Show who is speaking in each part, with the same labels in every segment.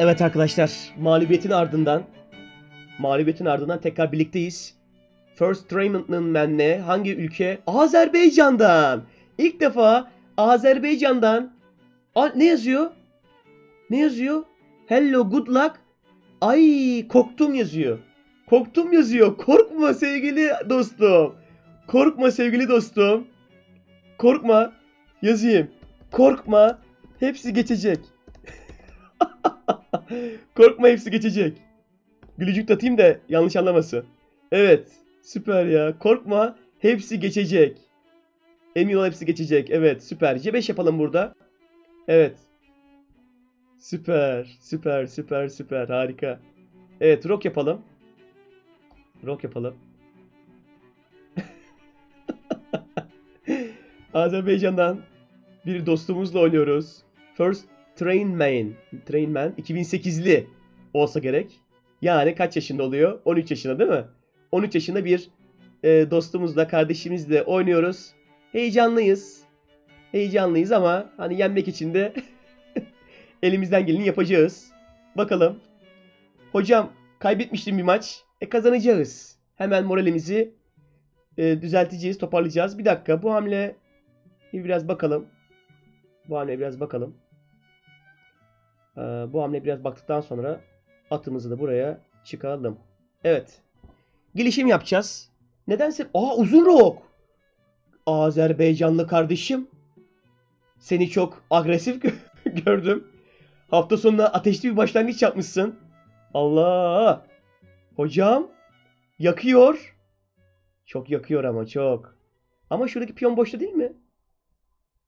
Speaker 1: Evet arkadaşlar, mağlubiyetin ardından mağlubiyetin ardından tekrar birlikteyiz. First Raymond'ın menle hangi ülke? Azerbaycan'dan. İlk defa Azerbaycan'dan Aa, ne yazıyor? Ne yazıyor? Hello, good luck. Ay, korktum yazıyor. Korktum yazıyor. Korkma sevgili dostum. Korkma sevgili dostum. Korkma. Yazayım. Korkma. Hepsi geçecek. Korkma hepsi geçecek. Gülücük de atayım da yanlış anlamasın. Evet. Süper ya. Korkma. Hepsi geçecek. Emin ol hepsi geçecek. Evet süper. C5 yapalım burada. Evet. Süper. Süper. Süper. Süper. Harika. Evet rock yapalım. Rock yapalım. Azerbaycan'dan bir dostumuzla oynuyoruz. First Train Man. Train Man 2008'li olsa gerek. Yani kaç yaşında oluyor? 13 yaşında değil mi? 13 yaşında bir e, dostumuzla, kardeşimizle oynuyoruz. Heyecanlıyız. Heyecanlıyız ama hani yenmek için de elimizden geleni yapacağız. Bakalım. Hocam kaybetmiştim bir maç. E kazanacağız. Hemen moralimizi e, düzelteceğiz, toparlayacağız. Bir dakika bu hamle biraz bakalım. Bu hamle biraz bakalım. Ee, bu hamle biraz baktıktan sonra atımızı da buraya çıkaralım. Evet. Gelişim yapacağız. Nedense... Aa uzun rok. Azerbaycanlı kardeşim. Seni çok agresif gö- gördüm. Hafta sonuna ateşli bir başlangıç yapmışsın. Allah. Hocam. Yakıyor. Çok yakıyor ama çok. Ama şuradaki piyon boşta değil mi?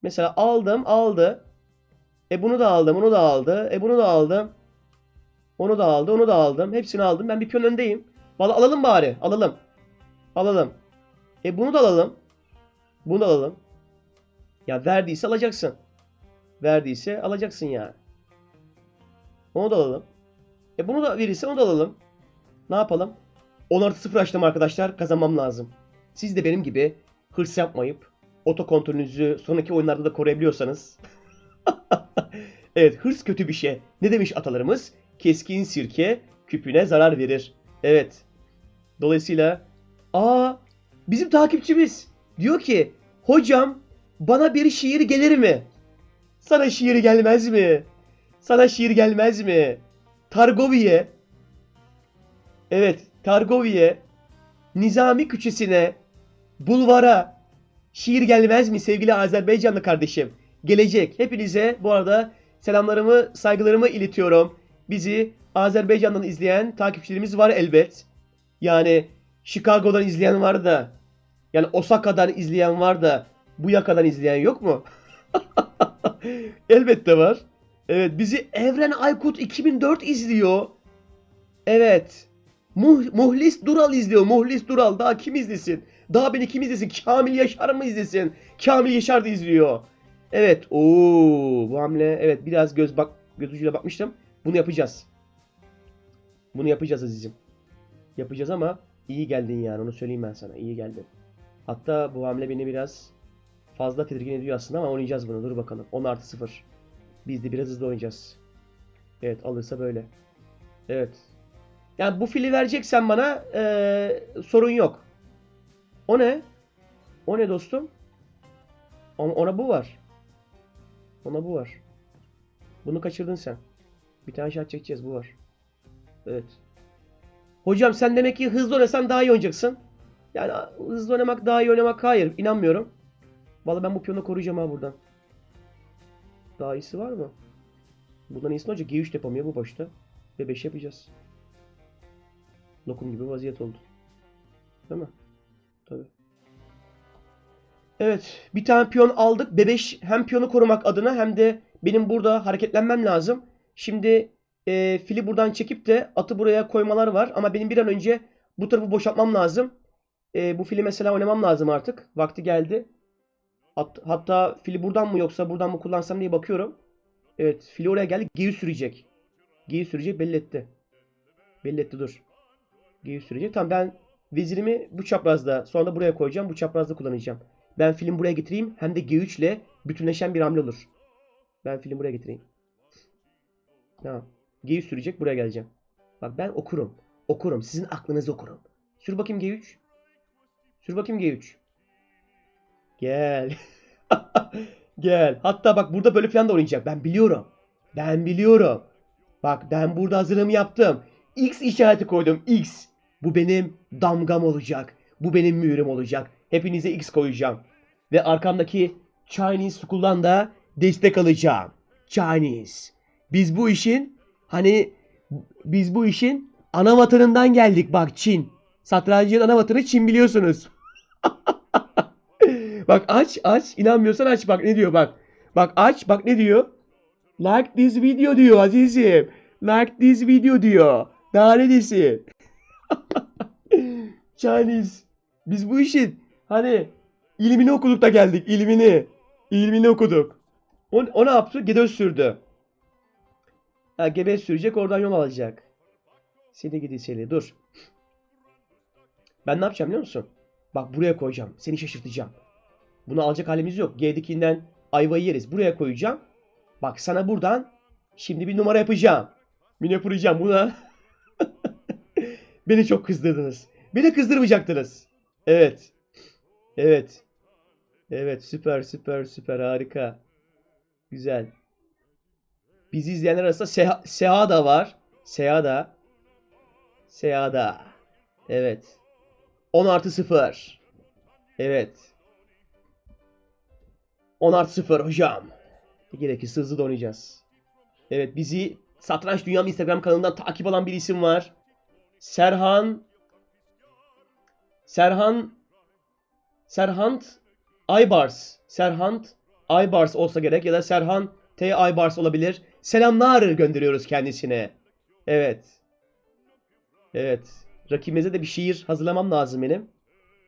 Speaker 1: Mesela aldım, aldı. E bunu da aldım, onu da aldı. E bunu da aldım. Onu da aldı, onu da aldım. Hepsini aldım. Ben bir piyon öndeyim. Valla alalım bari. Alalım. Alalım. E bunu da alalım. Bunu da alalım. Ya verdiyse alacaksın. Verdiyse alacaksın ya. Onu da alalım. E bunu da verirse onu da alalım. Ne yapalım? 10 artı 0 açtım arkadaşlar. Kazanmam lazım. Siz de benim gibi hırs yapmayıp otokontrolünüzü sonraki oyunlarda da koruyabiliyorsanız. evet hırs kötü bir şey. Ne demiş atalarımız? Keskin sirke küpüne zarar verir. Evet. Dolayısıyla aa bizim takipçimiz diyor ki hocam bana bir şiir gelir mi? Sana şiir gelmez mi? Sana şiir gelmez mi? Targoviye Evet, Targoviye Nizami Küçüsü'ne Bulvara şiir gelmez mi sevgili Azerbaycanlı kardeşim? Gelecek. Hepinize bu arada selamlarımı, saygılarımı iletiyorum. Bizi Azerbaycan'dan izleyen takipçilerimiz var elbet. Yani Chicago'dan izleyen var da, yani Osaka'dan izleyen var da, bu yakadan izleyen yok mu? Elbette var. Evet bizi Evren Aykut 2004 izliyor. Evet. Muh- Muhlis Dural izliyor. Muhlis Dural. Daha kim izlesin? Daha beni kim izlesin? Kamil Yaşar mı izlesin? Kamil Yaşar da izliyor. Evet. Oo, bu hamle evet biraz göz bak göz ucuyla bakmıştım. Bunu yapacağız. Bunu yapacağız azizim. Yapacağız ama iyi geldin yani onu söyleyeyim ben sana. İyi geldin. Hatta bu hamle beni biraz fazla tedirgin ediyor aslında ama oynayacağız bunu. Dur bakalım. 10 artı 0. Biz de biraz hızlı oynayacağız. Evet alırsa böyle. Evet. Yani bu fili vereceksen bana eee, sorun yok. O ne? O ne dostum? Ona bu var. Ona bu var. Bunu kaçırdın sen. Bir tane şart çekeceğiz bu var. Evet. Hocam sen demek ki hızlı oynasan daha iyi oynayacaksın. Yani hızlı oynamak daha iyi oynamak hayır. inanmıyorum. Vallahi ben bu piyonu koruyacağım ha buradan. Daha iyisi var mı? Bundan iyisini olacak. G3 de yapamıyor bu başta. Ve 5 yapacağız. Lokum gibi vaziyet oldu. Değil mi? Tabii. Evet. Bir tane piyon aldık. Bebeş hem piyonu korumak adına hem de benim burada hareketlenmem lazım. Şimdi e, fili buradan çekip de atı buraya koymalar var. Ama benim bir an önce bu tarafı boşaltmam lazım. E, bu fili mesela oynamam lazım artık. Vakti geldi. Hat- hatta fili buradan mı yoksa buradan mı kullansam diye bakıyorum. Evet fili oraya geldi. G'yi sürecek. G'yi sürecek belli etti. Belli etti dur. G'yi sürecek. Tamam ben vezirimi bu çaprazda sonra buraya koyacağım. Bu çaprazda kullanacağım. Ben film buraya getireyim. Hem de G3 ile bütünleşen bir hamle olur. Ben film buraya getireyim. Tamam. G3 sürecek buraya geleceğim. Bak ben okurum. Okurum. Sizin aklınızı okurum. Sür bakayım G3. Sür bakayım G3. Gel. Gel. Hatta bak burada böyle falan da oynayacak. Ben biliyorum. Ben biliyorum. Bak ben burada hazırlığımı yaptım. X işareti koydum. X. Bu benim damgam olacak. Bu benim mühürüm olacak. Hepinize X koyacağım. Ve arkamdaki Chinese School'dan da destek alacağım. Chinese. Biz bu işin hani biz bu işin ana vatanından geldik bak Çin. Satrancının ana vatanı Çin biliyorsunuz. bak aç aç inanmıyorsan aç bak ne diyor bak. Bak aç bak ne diyor. Like this video diyor azizim. Like this video diyor. Daha ne desin? Chinese. Biz bu işin hani ilmini okuduk da geldik ilmini. İlmini okuduk. O, o ne yaptı? Gede sürdü. Ha gebe sürecek oradan yol alacak. Seni gidi seni dur. Ben ne yapacağım biliyor musun? Bak buraya koyacağım. Seni şaşırtacağım. Bunu alacak halimiz yok. G'dekinden ayvayı yeriz. Buraya koyacağım. Bak sana buradan şimdi bir numara yapacağım. Bir yapacağım buna. Beni çok kızdırdınız. Beni kızdırmayacaktınız. Evet. Evet. Evet süper süper süper harika. Güzel. Bizi izleyenler arasında Seha, Seha da var. Seha da. Seha da. Evet. 10 artı 0. Evet. 10 artı 0 hocam. Gerekirse hızlı da oynayacağız. Evet bizi Satranç Dünyam Instagram kanalından takip alan bir isim var. Serhan Serhan Serhant Aybars. Serhant Aybars olsa gerek ya da Serhan T Aybars olabilir. Selamlar gönderiyoruz kendisine. Evet. Evet. Rakibimize de bir şiir hazırlamam lazım benim.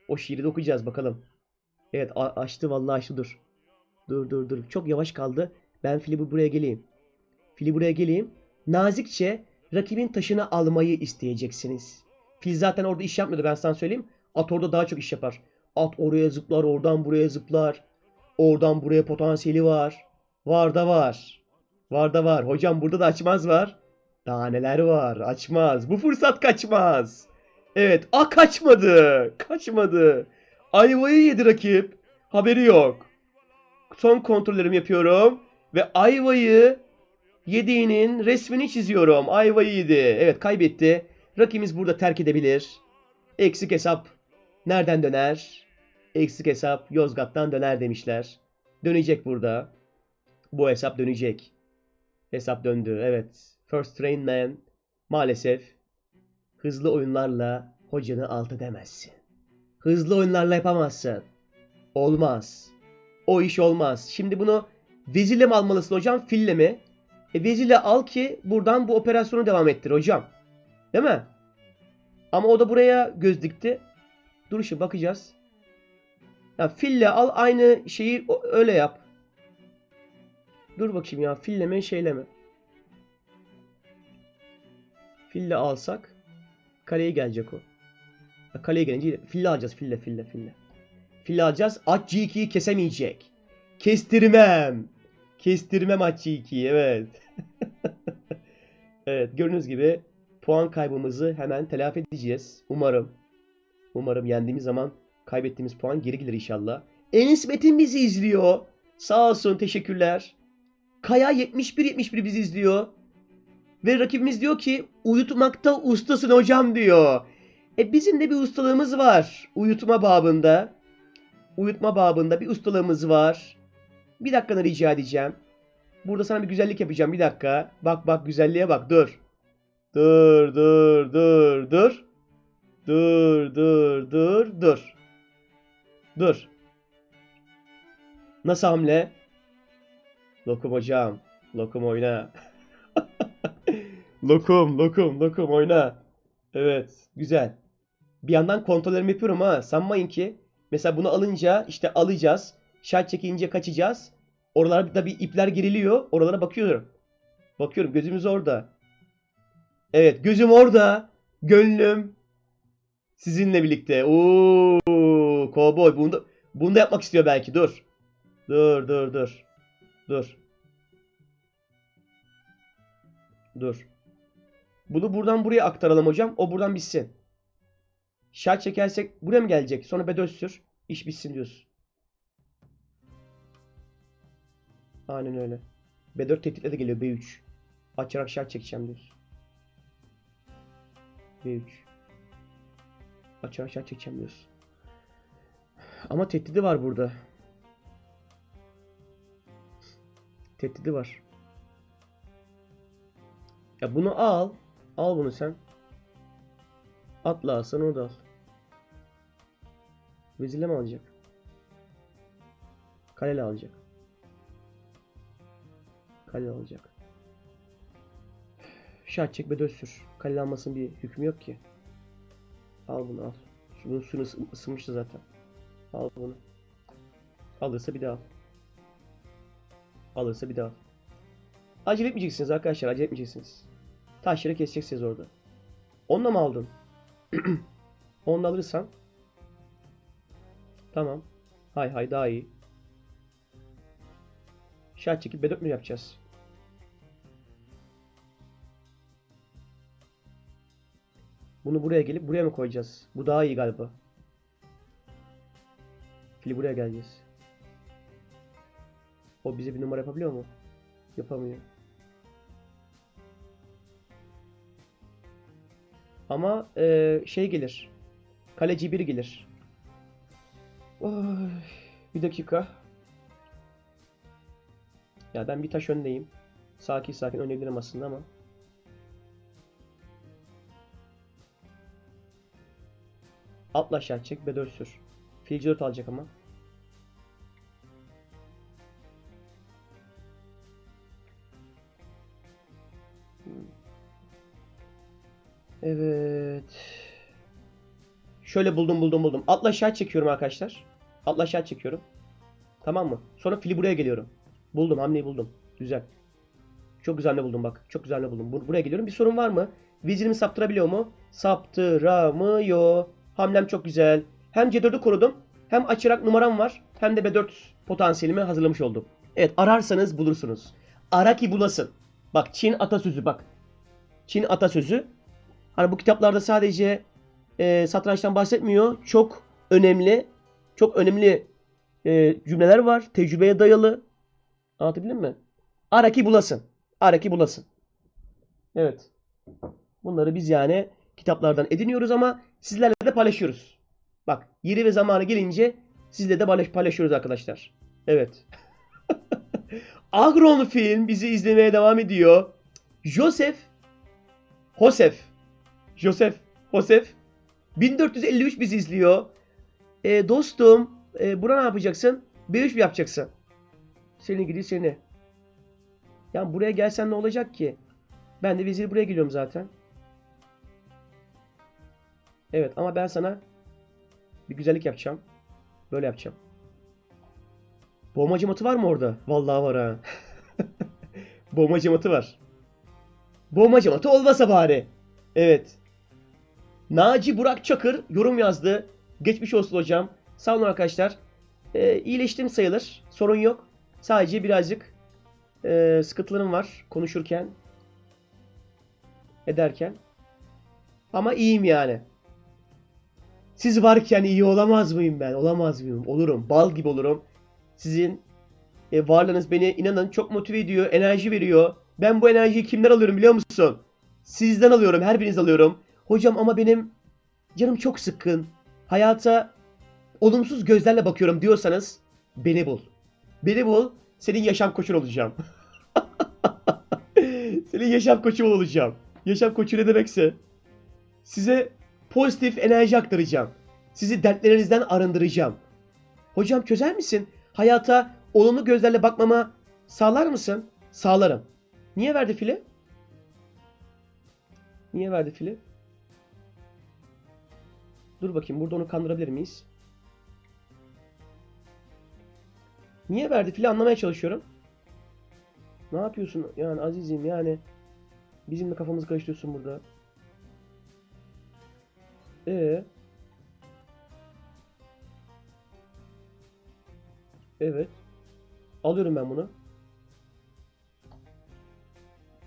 Speaker 1: O şiiri de okuyacağız bakalım. Evet açtı vallahi açtı dur. Dur dur dur. Çok yavaş kaldı. Ben fili buraya geleyim. Fili buraya geleyim. Nazikçe rakibin taşını almayı isteyeceksiniz. Fil zaten orada iş yapmıyordu ben sana söyleyeyim. At orada daha çok iş yapar. At oraya zıplar, oradan buraya zıplar. Oradan buraya potansiyeli var. Var da var. Var da var. Hocam burada da açmaz var. Daha neler var? Açmaz. Bu fırsat kaçmaz. Evet. A kaçmadı. Kaçmadı. Ayvayı yedi rakip. Haberi yok. Son kontrollerimi yapıyorum. Ve ayvayı yediğinin resmini çiziyorum. Ayvayı yedi. Evet kaybetti. Rakibimiz burada terk edebilir. Eksik hesap nereden döner? Eksik hesap Yozgat'tan döner demişler. Dönecek burada. Bu hesap dönecek. Hesap döndü. Evet. First Train Man maalesef hızlı oyunlarla hocanı alt edemezsin. Hızlı oyunlarla yapamazsın. Olmaz. O iş olmaz. Şimdi bunu vezirle mi almalısın hocam? Fille mi? E vezirle al ki buradan bu operasyonu devam ettir hocam. Değil mi? Ama o da buraya göz dikti. Dur şimdi bakacağız. Ya fille al aynı şeyi öyle yap. Dur bakayım ya fille mi şeyle mi? Fille alsak kaleye gelecek o. Ya kaleye gelince fille alacağız fille fille fille. Fille alacağız. At G2'yi kesemeyecek. Kestirmem. Kestirmem at G2'yi evet. evet gördüğünüz gibi puan kaybımızı hemen telafi edeceğiz. Umarım. Umarım yendiğimiz zaman kaybettiğimiz puan geri gelir inşallah. Enis Metin bizi izliyor. Sağ olsun teşekkürler. Kaya 71-71 bizi izliyor. Ve rakibimiz diyor ki uyutmakta ustasın hocam diyor. E bizim de bir ustalığımız var. Uyutma babında. Uyutma babında bir ustalığımız var. Bir dakikanı rica edeceğim. Burada sana bir güzellik yapacağım. Bir dakika. Bak bak güzelliğe bak. Dur. Dur dur dur dur. Dur dur dur dur. Dur. Nasıl hamle? Lokum hocam. Lokum oyna. lokum lokum lokum oyna. Evet güzel. Bir yandan kontrollerimi yapıyorum ha. Sanmayın ki. Mesela bunu alınca işte alacağız. Şart çekince kaçacağız. Oralarda bir ipler geriliyor. Oralara bakıyorum. Bakıyorum gözümüz orada. Evet gözüm orada. Gönlüm sizinle birlikte. Oo, kovboy bunu da, bunu da yapmak istiyor belki. Dur. Dur dur dur. Dur. Dur. Bunu buradan buraya aktaralım hocam. O buradan bitsin. Şart çekersek buraya mı gelecek? Sonra B4 sür. İş bitsin diyorsun. Aynen öyle. B4 tehditle de geliyor B3. Açarak şart çekeceğim diyorsun. B3. Açarak şart çekeceğim diyorsun. Ama tehdidi var burada. Tehdidi var. Ya bunu al. Al bunu sen. Atla alsan onu da al. Vezirle mi alacak? Kaleli alacak. Kaleli alacak. Şart çek ve sür. Kaleli almasının bir hükmü yok ki. Al bunu al. Bunun suyunu ısı- ısınmıştı zaten. Al bunu. Alırsa bir daha al. Alırsa bir daha al. Acele etmeyeceksiniz arkadaşlar. Acele etmeyeceksiniz. Taşları keseceksiniz orada. Onunla mı aldın? Onunla alırsan. Tamam. Hay hay daha iyi. Şart çekip B4 mü yapacağız? Bunu buraya gelip buraya mı koyacağız? Bu daha iyi galiba. Fili buraya geleceğiz. O bize bir numara yapabiliyor mu? Yapamıyor. Ama eee, şey gelir. Kaleci 1 gelir. Oy, bir dakika. Ya ben bir taş öndeyim. Sakin sakin oynayabilirim aslında ama. Atla aşağı çek B4 sür. Filci 4 alacak ama. Evet. Şöyle buldum buldum buldum. Atla aşağı çekiyorum arkadaşlar. Atla aşağı çekiyorum. Tamam mı? Sonra fili buraya geliyorum. Buldum hamleyi buldum. Güzel. Çok güzel ne buldum bak. Çok güzel ne buldum. Bu- Buraya geliyorum. Bir sorun var mı? Vezirimi saptırabiliyor mu? Saptıramıyor. Hamlem çok güzel. Hem C4'ü korudum. Hem açarak numaram var. Hem de B4 potansiyelimi hazırlamış oldum. Evet ararsanız bulursunuz. Ara ki bulasın. Bak Çin atasözü bak. Çin atasözü. Hani bu kitaplarda sadece e, satrançtan bahsetmiyor. Çok önemli, çok önemli e, cümleler var. Tecrübeye dayalı. Anlatabildim mi? Ara ki bulasın. Ara ki bulasın. Evet. Bunları biz yani kitaplardan ediniyoruz ama sizlerle de paylaşıyoruz. Bak yeri ve zamanı gelince sizle de paylaş- paylaşıyoruz arkadaşlar. Evet. Agron film bizi izlemeye devam ediyor. Joseph Joseph Joseph Joseph 1453 bizi izliyor. E, dostum e, buna ne yapacaksın? B3 mi yapacaksın? Seni gidi seni. Ya buraya gelsen ne olacak ki? Ben de vezir buraya geliyorum zaten. Evet ama ben sana bir güzellik yapacağım. Böyle yapacağım. Boğmacı matı var mı orada? Vallahi var ha. Boğmacı matı var. Boğmacı matı olmasa bari. Evet. Naci Burak Çakır yorum yazdı. Geçmiş olsun hocam. Sağ olun arkadaşlar. Ee, iyileştim sayılır. Sorun yok. Sadece birazcık e, sıkıntılarım var konuşurken ederken. Ama iyiyim yani. Siz varken iyi olamaz mıyım ben? Olamaz mıyım? Olurum. Bal gibi olurum. Sizin e, varlığınız beni inanın çok motive ediyor, enerji veriyor. Ben bu enerjiyi kimden alıyorum biliyor musun? Sizden alıyorum, her biriniz alıyorum. Hocam ama benim canım çok sıkkın. Hayata olumsuz gözlerle bakıyorum diyorsanız beni bul. Beni bul, senin yaşam koçun olacağım. senin yaşam koçun olacağım. Yaşam koçu ne demekse size pozitif enerji aktaracağım. Sizi dertlerinizden arındıracağım. Hocam çözer misin? Hayata olumlu gözlerle bakmama sağlar mısın? Sağlarım. Niye verdi fili? Niye verdi fili? Dur bakayım burada onu kandırabilir miyiz? Niye verdi fili anlamaya çalışıyorum. Ne yapıyorsun yani azizim yani bizim de kafamızı karıştırıyorsun burada. Ee. Evet. Alıyorum ben bunu.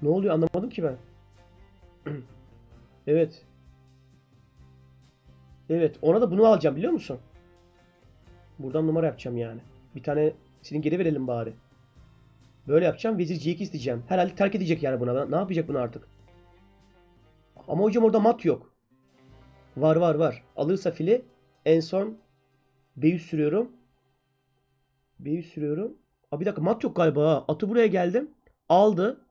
Speaker 1: Ne oluyor anlamadım ki ben. Evet. Evet. Ona da bunu alacağım biliyor musun? Buradan numara yapacağım yani. Bir tane senin geri verelim bari. Böyle yapacağım. Vezir C2 isteyeceğim. Herhalde terk edecek yani buna. Ne yapacak bunu artık? Ama hocam orada mat yok. Var var var. Alırsa fili en son B100 sürüyorum. B100 sürüyorum. Aa, bir dakika mat yok galiba ha. Atı buraya geldim. Aldı.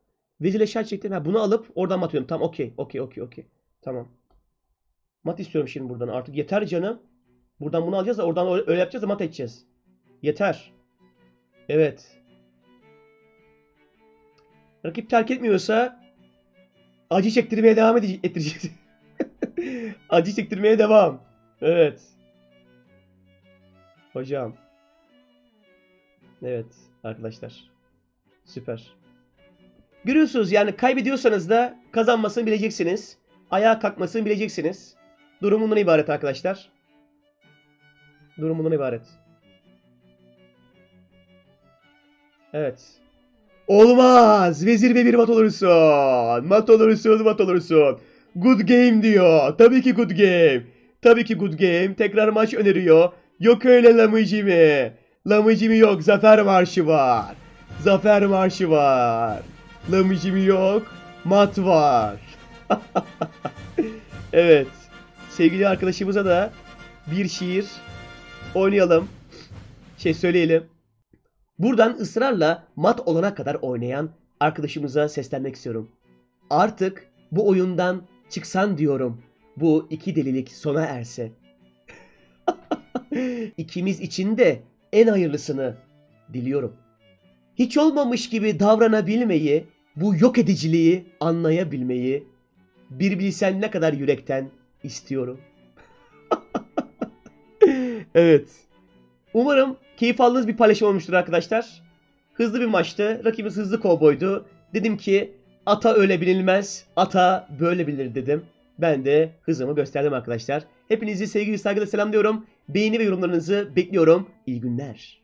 Speaker 1: Vezir eşya çektim. Ha, bunu alıp oradan mat atıyorum. Tamam okey. Okey okey okey. Tamam. Mat istiyorum şimdi buradan. Artık yeter canım. Buradan bunu alacağız da oradan öyle, yapacağız da mat edeceğiz. Yeter. Evet. Rakip terk etmiyorsa acı çektirmeye devam edece- ettireceğiz. acı çektirmeye devam. Evet. Hocam. Evet arkadaşlar. Süper. Görüyorsunuz yani kaybediyorsanız da kazanmasını bileceksiniz. Ayağa kalkmasını bileceksiniz. Durum bundan ibaret arkadaşlar. Durum bundan ibaret. Evet. Olmaz. Vezir ve bir mat olursun. Mat olursun, mat olursun. Good game diyor. Tabii ki good game. Tabii ki good game. Tekrar maç öneriyor. Yok öyle Lamıcimi. Lamıcimi yok. Zafer marşı var. Zafer marşı var. Lamıcimi yok. Mat var. evet. Sevgili arkadaşımıza da bir şiir oynayalım. Şey söyleyelim. Buradan ısrarla mat olana kadar oynayan arkadaşımıza seslenmek istiyorum. Artık bu oyundan çıksan diyorum. Bu iki delilik sona erse. İkimiz için de en hayırlısını diliyorum. Hiç olmamış gibi davranabilmeyi, bu yok ediciliği anlayabilmeyi bir bilsen ne kadar yürekten istiyorum. evet. Umarım keyif aldığınız bir paylaşım olmuştur arkadaşlar. Hızlı bir maçtı. Rakibimiz hızlı kovboydu. Dedim ki ata öyle bilinmez, ata böyle bilinir dedim. Ben de hızımı gösterdim arkadaşlar. Hepinizi sevgili saygıyla selamlıyorum. Beğeni ve yorumlarınızı bekliyorum. İyi günler.